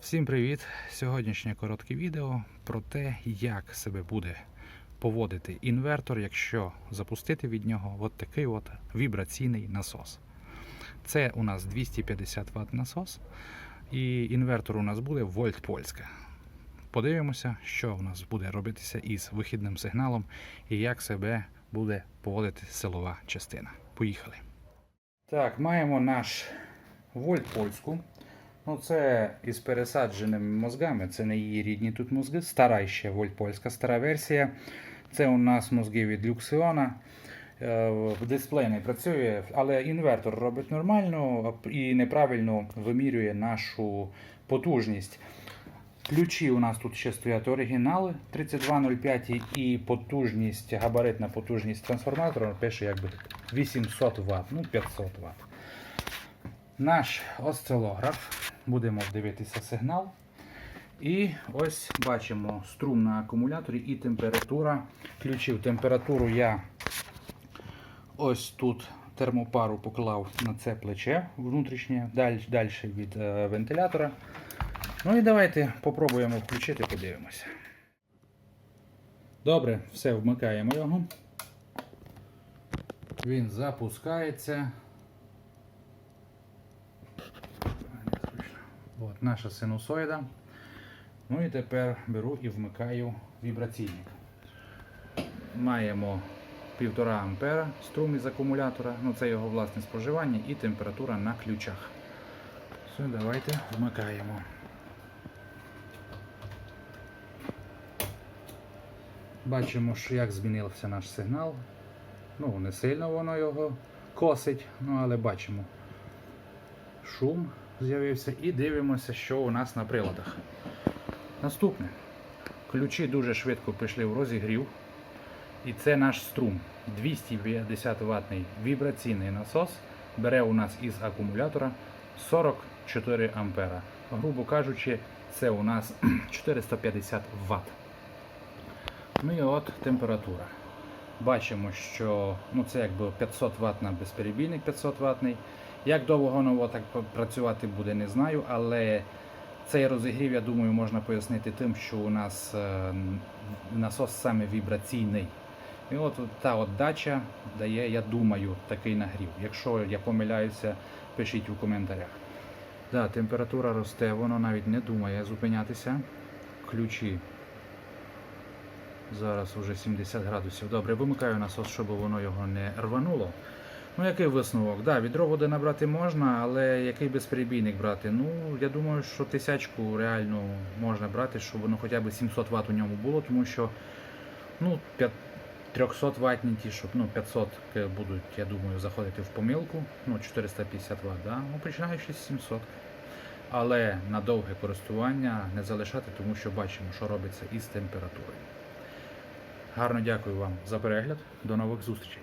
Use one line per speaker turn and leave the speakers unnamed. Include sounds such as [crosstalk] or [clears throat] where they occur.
Всім привіт! Сьогоднішнє коротке відео про те, як себе буде поводити інвертор, якщо запустити від нього от такий от вібраційний насос. Це у нас 250 Вт насос, і інвертор у нас буде вольт польська. Подивимося, що у нас буде робитися із вихідним сигналом і як себе буде поводити силова частина. Поїхали. Так, маємо наш вольт польську. Ну, це із пересадженими мозгами, це не її рідні тут мозги. Стара ще вольтпольська стара версія. Це у нас мозги від Люксіона. Е, Дисплей не працює, але інвертор робить нормально і неправильно вимірює нашу потужність. Ключі у нас тут ще стоять оригінали 3205 і потужність, габаритна потужність трансформатора пише якби 800 Вт, ну 500 Вт. Наш осцилограф. Будемо дивитися сигнал. І ось бачимо струм на акумуляторі і температура ключів. Температуру я ось тут термопару поклав на це плече внутрішнє, далі, далі від е, вентилятора. Ну і давайте попробуємо включити, подивимося. Добре, все, вмикаємо його. Він запускається. От наша синусоїда. Ну і тепер беру і вмикаю вібраційник. Маємо 1,5 ампера струм із акумулятора, ну це його власне споживання і температура на ключах. Все, давайте вмикаємо. Бачимо, що як змінився наш сигнал. Ну, не сильно воно його косить, ну але бачимо шум з'явився і дивимося, що у нас на приладах. Наступне. Ключі дуже швидко пішли в розігрів. І це наш струм. 250 ватний вібраційний насос бере у нас із акумулятора 44 ампера. Грубо кажучи, це у нас [clears throat] 450 Вт. Ну і от температура. Бачимо, що ну, це якби 500 Вт на безперебійник 500 ватний. Як довго воно так працювати буде, не знаю, але цей розігрів, я думаю, можна пояснити тим, що у нас е, насос саме вібраційний. І от та от дача дає, я думаю, такий нагрів. Якщо я помиляюся, пишіть у коментарях. Да, температура росте, воно навіть не думає зупинятися. Ключі. Зараз вже 70 градусів. Добре, вимикаю насос, щоб воно його не рвануло. Ну, який висновок? Да, відро води набрати можна, але який безперебійник брати? Ну, я думаю, що тисячку реально можна брати, щоб воно хоча б 700 Вт у ньому було, тому що ну, 300 ватні ті, щоб ну, 500 будуть, я думаю, заходити в помилку. Ну, 450 Вт, да? ну, починаючи з 700. Але на довге користування не залишати, тому що бачимо, що робиться із температурою. Гарно дякую вам за перегляд. До нових зустрічей.